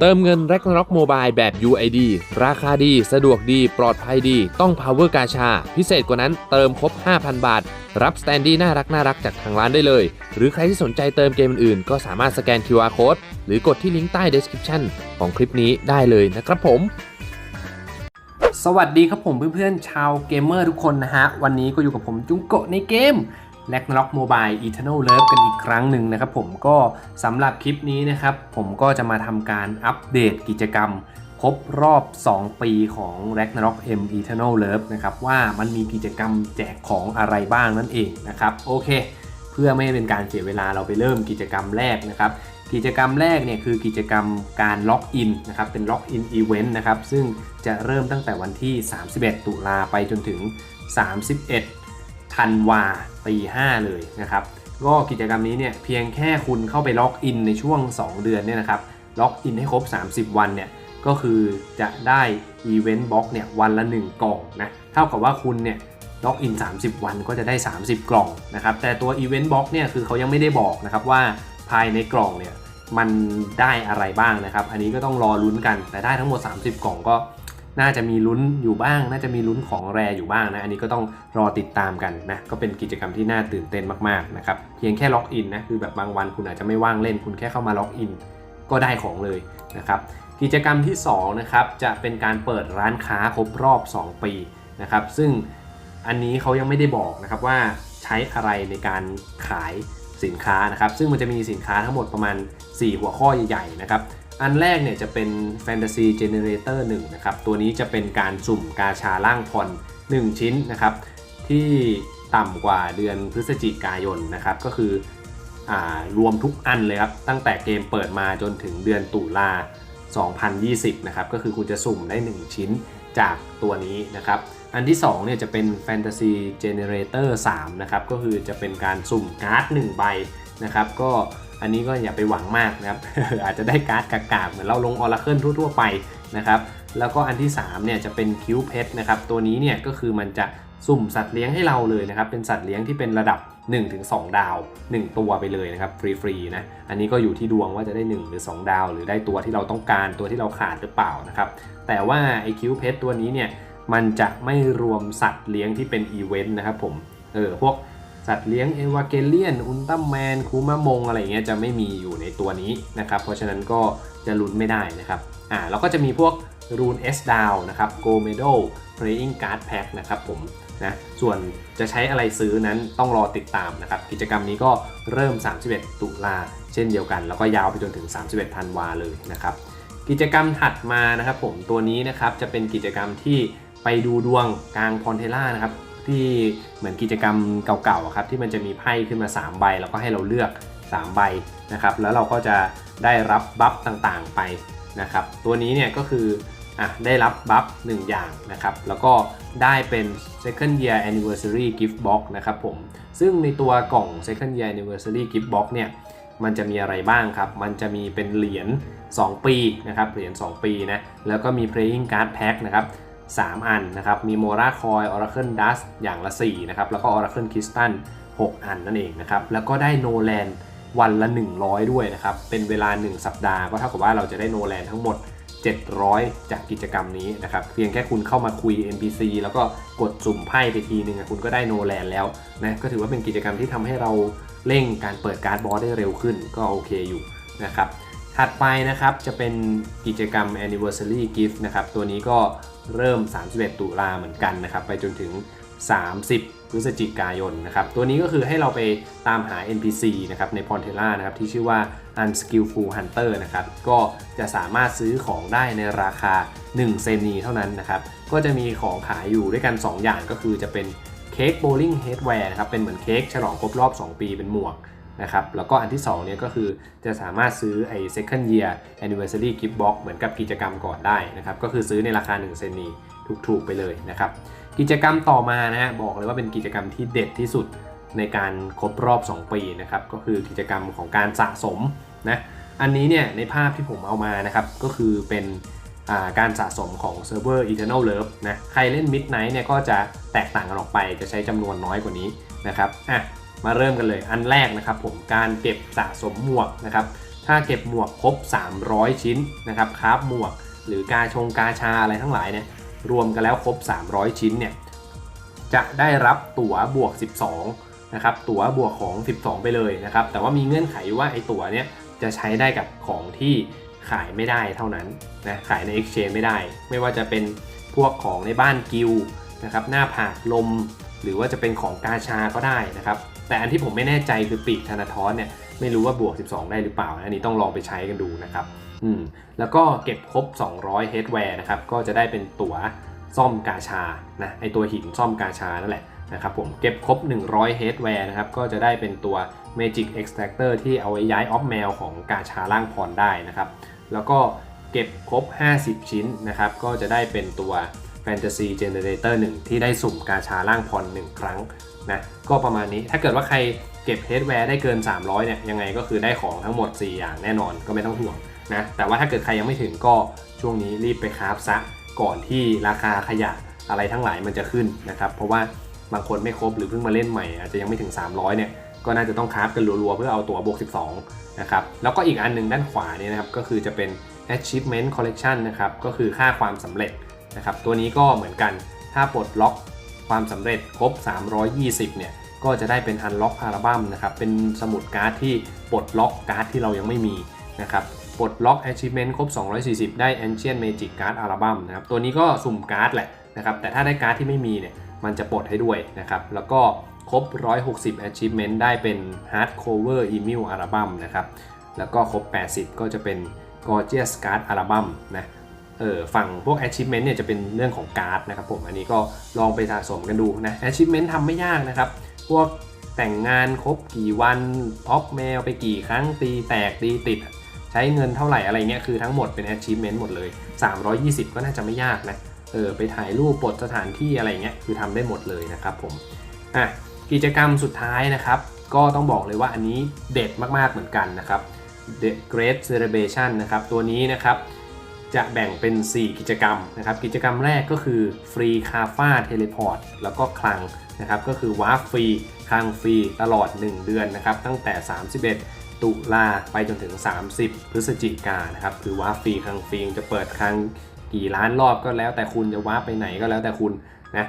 เติมเงิน Ragnarok Mobile แบบ UID ราคาดี สะดวกดี ปลอดภัยดี ต้อง Power กาชา พิเศษกว่านั้นเติมครบ 5,000 บาท รับสแตนดี้น่ารักน่ารักจากทางร้านได้เลย หรือใครที่สนใจเติมเกมอื่นๆ ก็สามารถสแกน QR Code หรือกดที่ลิงก์ใต้ description ของคลิปนี้ได้เลยนะครับผม สวัสดีครับผมเพื่อนๆชาวเกมเมอร์ทุกคนนะฮะ วันนี้ก็อยู่กับผมจุงโกะในเกม l a g n a r o k Mobile Eternal Love กันอีกครั้งหนึ่งนะครับผมก็สำหรับคลิปนี้นะครับ ผมก็จะมาทำการอัปเดตกิจกรรม ครบรอบ 2 ปีของ Ragnarok M Eternal Love นะครับว่ามันมีกิจกรรมแจกของอะไรบ้างนั่นเองนะครับโอเค เพื่อไม่ให้เป็นการเสียเวลาเราไปเริ่มกิจกรรมแรกนะครับกิจกรรมแรกเนี่ยคือกิจกรรมการล็อกอินนะครับเป็นล็อกอินอีเวนต์นะครับซึ่งจะเริ่มตั้งแต่วันที่ 31 ตุลาไปจนถึง 31 ธันวาตี5เลยนะครับ ก็กิจกรรมนี้เนี่ยเพียงแค่คุณเข้าไปล็อกอินในช่วง 2 เดือนเนี่ยนะครับ ล็อกอินให้ครบ 30 วันเนี่ยก็คือจะได้อีเวนต์บล็อกเนี่ยวันละ 1 กล่องนะเท่ากับว่าคุณเนี่ยล็อกอิน 30 วันก็จะได้ 30 กล่องนะครับ แต่ตัวอีเวนต์บล็อกเนี่ยคือเขายังไม่ได้บอกนะครับว่าภายในกล่องเนี่ยมันได้อะไรบ้างนะครับ อันนี้ก็ต้องรอลุ้นกัน แต่ได้ทั้งหมด 30 กล่องก็ น่าจะมีลุ้นอยู่บ้าง น่าจะมีลุ้นของแรอยู่บ้างนะอันนี้ก็ต้องรอติดตามกันนะก็เป็นกิจกรรมที่น่าตื่นเต้นมากๆนะครับเพียงแค่ล็อกอินนะคือแบบบางวันคุณอาจจะไม่ว่างเล่นคุณแค่เข้ามาล็อกอินก็ได้ของเลยนะครับกิจกรรมที่2นะครับจะเป็นการเปิดร้านค้าครบรอบ 2 ปีนะครับซึ่งอันนี้เขายังไม่ได้บอกนะครับว่าใช้อะไรในการขายสินค้านะครับซึ่งมันจะมีสินค้าทั้งหมดประมาณ 4 หัวข้อใหญ่ๆนะครับ อันแรกเนี่ยจะเป็น Fantasy Generator 1นะครับ ตัวนี้จะเป็นการสุ่มกาชาล่างพร1 ชิ้นนะครับ ที่ต่ำกว่าเดือนพฤศจิกายนนะครับ ก็คืออรวมทุกอันเลยครับ ตั้งแต่เกมเปิดมาจนถึงเดือนตุลา 2020 นะครับ ก็คือคุณจะสุ่มได้ 1 ชิ้นจากตัวนี้นะครับ อันที่2เนี่ยจะเป็น Fantasy Generator 3 นะครับ ก็คือจะเป็นการสุ่มการ์ด 1 ใบนะครับ ก็ อันนี้ก็อย่าไปหวังมากนะครับ อาจจะได้การ์ดกากๆเหมือนเราลงออร์เคิลทั่วๆไปนะครับแล้วก็อันที่3เนี่ยจะเป็นคิวเพชนะครับตัวนี้เนี่ยก็คือมันจะสุ่มสัตว์เลี้ยงให้เราเลยนะครับเป็นสัตว์เลี้ยงที่เป็นระดับ 1-2 ดาว 1 ตัวไปเลยนะครับฟรีๆนะอันนี้ก็อยู่ที่ดวงว่าจะได้ 1 หรือ 2 ดาว หรือได้ตัวที่เราต้องการตัวที่เราขาดหรือเปล่านะครับแต่ว่าไอคิวเพชตัวนี้เนี่ยมันจะไม่รวมสัตว์เลี้ยงที่เป็นอีเวนต์นะครับผมเออพวก สัตว์เลี้ยงเอวาเกเลียนอุลตร้าแมนคูมามงอะไรเงี้ยจะไม่มีอยู่ในตัวนี้นะครับเพราะฉะนั้นก็จะลุ้นไม่ได้นะครับอ่าแล้วก็จะมีพวกรูน S ดาวนะครับโกเมโด Playing Card Pack นะครับผมนะส่วนจะใช้อะไรซื้อนั้นต้องรอติดตามนะครับ กิจกรรมนี้ก็เริ่ม 31 ตุลาเช่นเดียวกัน แล้วก็ยาวไปจนถึง 31ธันวาเลยนะครับ กิจกรรมถัดมานะครับผมตัวนี้นะครับจะเป็นกิจกรรมที่ไปดูดวงกลางพอนเทล่านะครับ ที่เหมือนกิจกรรมเก่าๆครับที่มันจะมีไพ่ขึ้นมา 3 ใบ แล้วก็ให้เราเลือก 3 ใบนะครับแล้วเราก็จะได้รับบัฟต่างๆไปนะครับตัวนี้เนี่ยก็คืออะได้รับบัฟ1อย่างนะครับแล้วก็ได้เป็น second year anniversary gift box นะครับผมซึ่งในตัวกล่อง second year anniversary gift box เนี่ยมันจะมีอะไรบ้างครับ มันจะมีเป็นเหรียญ 2 ปีนะครับ เหรียญ 2 ปีนะ แล้วก็มี playing card pack นะครับ 3 อันนะครับ มี Mora Coin Oracle Dust อย่างละ4นะครับ แล้วก็ Oracle Crystal 6อันนั่นเองนะครับ แล้วก็ได้ No Land วันละ 100 ด้วยนะครับ เป็นเวลา 1 สัปดาห์ ก็เท่ากับว่าเราจะได้ No Land ทั้งหมด 700 จากกิจกรรมนี้นะครับ เพียงแค่คุณเข้ามาคุย NPC แล้วก็กดสุ่มไพ่ไปทีนึงคุณก็ได้ No Land แล้วนะ ก็ถือว่าเป็นกิจกรรมที่ทำให้เราเร่งการเปิดการ์ดบอสได้เร็วขึ้น ก็โอเคอยู่นะครับถัดไปนะครับจะเป็นกิจกรรม anniversary gift นะครับ ตัวนี้ก็ เริ่ม 31 ตุลาเหมือนกันนะครับ ไปจนถึง 30 พฤศจิกายนนะครับ ตัวนี้ก็คือให้เราไปตามหา NPC นะครับในพอนเทล่านะครับที่ชื่อว่า unskillful hunter นะครับ ก็จะสามารถซื้อของได้ในราคา 1 เซนีเท่านั้นนะครับ ก็จะมีของขายอยู่ด้วยกัน 2 อย่างก็คือจะเป็นเค้กโบลิ่งเฮดแวร์นะครับ เป็นเหมือนเค้กฉลองครบรอบ 2 ปีเป็นหมวก นะครับแล้วก็อันที่2เนี่ยก็คือจะสามารถซื้อไอ้ second year anniversary gift box เหมือนกับกิจกรรมก่อนได้นะครับก็คือซื้อในราคา 1 เซนนีถูกๆไปเลยนะครับกิจกรรมต่อมานะฮะบอกเลยว่าเป็นกิจกรรมที่เด็ดที่สุดในการครบรอบ 2 ปีนะครับก็คือกิจกรรมของการสะสมนะอันนี้เนี่ยในภาพที่ผมเอามานะครับก็คือเป็นาการสะสมของเซิร์ฟเวอร์ Eternal Love นะใครเล่น Midnight เนี่ยก็จะแตกต่างกันออกไปจะใช้จำนวนน้อยกว่านี้นะครับอะ มาเริ่มกันเลย อันแรกนะครับผมการเก็บสะสมหมวกนะครับ ถ้าเก็บหมวกครบ 300 ชิ้นนะครับคราฟหมวก หรือกาชงกาชาอะไรทั้งหลายเนี่ยรวมกันแล้วครบ 300 ชิ้นเนี่ยจะได้รับตั๋วบวก 12นะครับตั๋วบวกของ 12 ไปเลยนะครับ แต่ว่ามีเงื่อนไขว่าไอ้ตั๋วเนี่ยจะใช้ได้กับของที่ขายไม่ได้เท่านั้นนะขายใน Exchange ไม่ได้ ไม่ว่าจะเป็นพวกของในบ้านกิลนะครับหน้าผากลม หรือว่าจะเป็นของกาชาก็ได้นะครับ แต่อันที่ผมไม่แน่ใจคือปีกธนาทอนเนี่ยไม่รู้ว่าบวก 12 ได้หรือเปล่า อันนี้ต้องลองไปใช้กันดูนะครับอืมแล้วก็เก็บครบ 200 h ฮดแวร์นะครับก็จะได้เป็นตั๋วซ่อมกาชานะไอตัวหินซ่อมกาชานั่นแหละนะครับผมเก็บครบ 100 h ฮดแวร์นะครับก็จะได้เป็นตัว Magic Extractor ที่เอาไว้ย้ายออฟแมวของกาชาล่างพรได้นะครับ แล้วก็เก็บครบ 50 ชิ้นนะครับก็จะได้เป็นตัว Fantasy Generator 1 ที่ได้สุ่มกาชาล่างพร1ครั้งนะก็ประมาณนี้ถ้าเกิดว่าใครเก็บเฮดแวร์ได้เกิน 300เนี่ยยังไงก็คือได้ของทั้งหมด 4 อย่างแน่นอนก็ไม่ต้องห่วงนะแต่ว่าถ้าเกิดใครยังไม่ถึงก็ช่วงนี้รีบไปคราฟซะก่อนที่ราคาขยะอะไรทั้งหลายมันจะขึ้นนะครับเพราะว่าบางคนไม่ครบหรือเพิ่งมาเล่นใหม่อาจจะยังไม่ถึง 300เนี่ยก็น่าจะต้องคราฟกันรัวๆเพื่อเอาตัวบวก 12นะครับแล้วก็อีกอันหนึงด้านขวาเนี่ยนะครับก็คือจะเป็น achievement collection นะครับก็คือค่าความสำเร็จ นะครับตัวนี้ก็เหมือนกันถ้าปลดล็อกความสำเร็จครบ 320 เนี่ยก็จะได้เป็น Unlock อัลบั้มนะครับเป็นสมุดการ์ดที่ปลดล็อกการ์ดที่เรายังไม่มีนะครับปลดล็อก Achievement ครบ 240 ได้ Ancient Magic Card อัลบั้มนะครับตัวนี้ก็สุ่มการ์ดแหละนะครับแต่ถ้าได้การ์ดที่ไม่มีเนี่ยมันจะปลดให้ด้วยนะครับแล้วก็ครบ 160 Achievement ได้เป็น Hard Cover Email อัลบั้มนะครับแล้วก็ครบ 80 ก็จะเป็น Gorgeous Card อัลบั้มนะ เออฝั่งพวก achievement เนี่ยจะเป็นเรื่องของการ์ดนะครับผมอันนี้ก็ลองไปสะสมกันดูนะ achievement ทำไม่ยากนะครับ พวกแต่งงานครบกี่วันออฟแมวไปกี่ครั้งตีแตกตีติด ใช้เงินเท่าไหร่อะไรเงี้ยคือทั้งหมดเป็น achievement หมดเลย 320 ก็น่าจะไม่ยากนะเออไปถ่ายรูปปลดสถานที่อะไรเงี้ยคือทำได้หมดเลยนะครับผมอะกิจกรรมสุดท้ายนะครับ ก็ต้องบอกเลยว่าอันนี้เด็ดมากๆเหมือนกันนะครับ The Great Celebration นะครับตัวนี้นะครับ จะแบ่งเป็น 4 กิจกรรมนะครับ กิจกรรมแรกก็คือฟรีคาฟ้าเทเลพอร์ตแล้วก็คลังนะครับก็คือวาร์ปฟรีคลังฟรีตลอด 1 เดือนนะครับ ตั้งแต่ 31 ตุลาไปจนถึง 30 พฤศจิกายนนะครับคือวาร์ปฟรีคลังฟรีจะเปิดคลังกี่ล้านรอบก็แล้วแต่คุณจะวาร์ปไปไหนก็แล้วแต่คุณนะ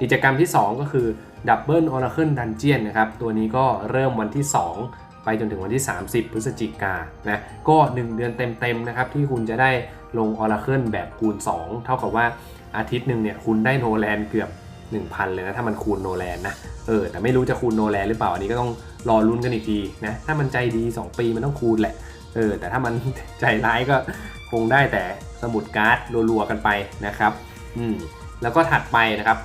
กิจกรรมที่ 2 ก็คือ Double Oracle Dungeon นะครับตัวนี้ก็เริ่มวันที่ 2 ไปจนถึงวันที่ 30 พฤศจิกายนนะก็ 1 เดือนเต็มๆนะครับที่คุณจะได้ลง Oracle แบบคูณ 2 เท่ากับว่าอาทิตย์หนึ่งเนี่ยคุณได้โนแลนเกือบ 1,000 เลยนะ ถ้ามันคูณโนแลนนะเออแต่ไม่รู้จะคูณโนแลนหรือเปล่า อันนี้ก็ต้องรอลุ้นกันอีกทีนะถ้ามันใจดี 2 ปีมันต้องคูณแหละเออแต่ถ้ามันใจร้ายก็คงได้แต่สมุดการ์ดรัวๆกันไปนะครับอืมแล้วก็ถัดไปนะครับ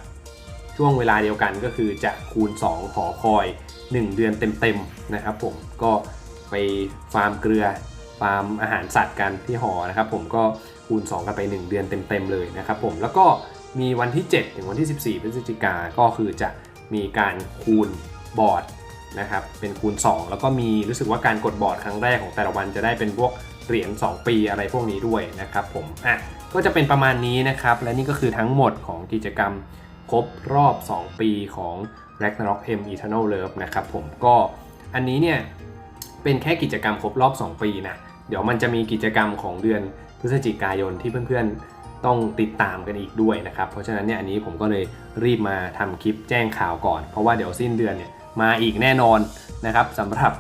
ช่วงเวลาเดียวกันก็คือจะคูณ 2 หอคอย 1 เดือนเต็มๆนะครับผมก็ไปฟาร์มเกลือฟาร์มอาหารสัตว์กันที่หอนะครับผมก็คูณ 2 กันไป 1 เดือนเต็มๆเลยนะครับผมแล้วก็มีวันที่ 7 ถึงวันที่ 14 พฤศจิกาก็คือจะมีการคูณบอร์ดนะครับเป็นคูณ 2 แล้วก็มีรู้สึกว่าการกดบอร์ดครั้งแรกของแต่ละวันจะได้เป็นพวกเหรียญ2 ปีอะไรพวกนี้ด้วยนะครับผมอะก็จะเป็นประมาณนี้นะครับและนี่ก็คือทั้งหมดของกิจกรรม ครบรอบ 2 ปีของ Ragnarok M Eternal Love นะครับผมก็อันนี้เนี่ยเป็นแค่กิจกรรมครบรอบ 2 ปีนะ เดี๋ยวมันจะมีกิจกรรมของเดือนพฤศจิกายนที่เพื่อนๆต้องติดตามกันอีกด้วยนะครับ เพราะฉะนั้นเนี่ยอันนี้ผมก็เลยรีบมาทำคลิปแจ้งข่าวก่อน เพราะว่าเดี๋ยวสิ้นเดือนเนี่ยมาอีกแน่นอนนะครับสำหรับ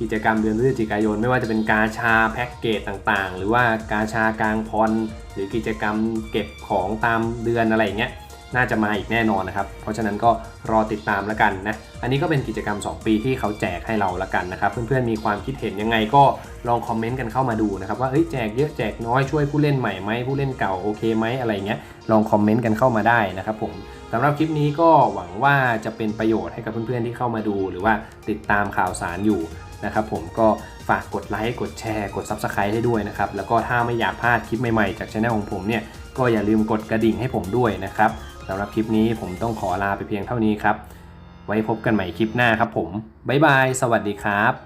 กิจกรรมเดือนพฤศจิกายน ไม่ว่าจะเป็นกาชาแพ็กเกจต่างๆ หรือว่ากาชากลางพรหรือกิจกรรมเก็บของตามเดือนอะไรอย่างเงี้ย น่าจะมาอีกแน่นอนนะครับ เพราะฉะนั้นก็รอติดตามแล้วกันนะ อันนี้ก็เป็นกิจกรรม 2 ปีที่เขาแจกให้เราละกันนะครับ เพื่อนๆมีความคิดเห็นยังไงก็ลองคอมเมนต์กันเข้ามาดูนะครับว่าเอ้ยแจกเยอะแจกน้อยช่วยผู้เล่นใหม่ไหมผู้เล่นเก่าโอเคไหมอะไรเงี้ยลองคอมเมนต์กันเข้ามาได้นะครับผมสำหรับคลิปนี้ก็หวังว่าจะเป็นประโยชน์ให้กับเพื่อนๆที่เข้ามาดู หรือว่าติดตามข่าวสารอยู่นะครับผมก็ฝากกดไลค์กดแชร์ กด Subscribe ให้ด้วยนะครับ แล้วก็ถ้าไม่อยากพลาดคลิปใหม่ๆ จากช่องของผมเนี่ย ก็อย่าลืมกดกระดิ่งให้ผมด้วยนะครับ สำหรับคลิปนี้ผมต้องขอลาไปเพียงเท่านี้ครับ ไว้พบกันใหม่คลิปหน้าครับผม บ๊ายบาย สวัสดีครับ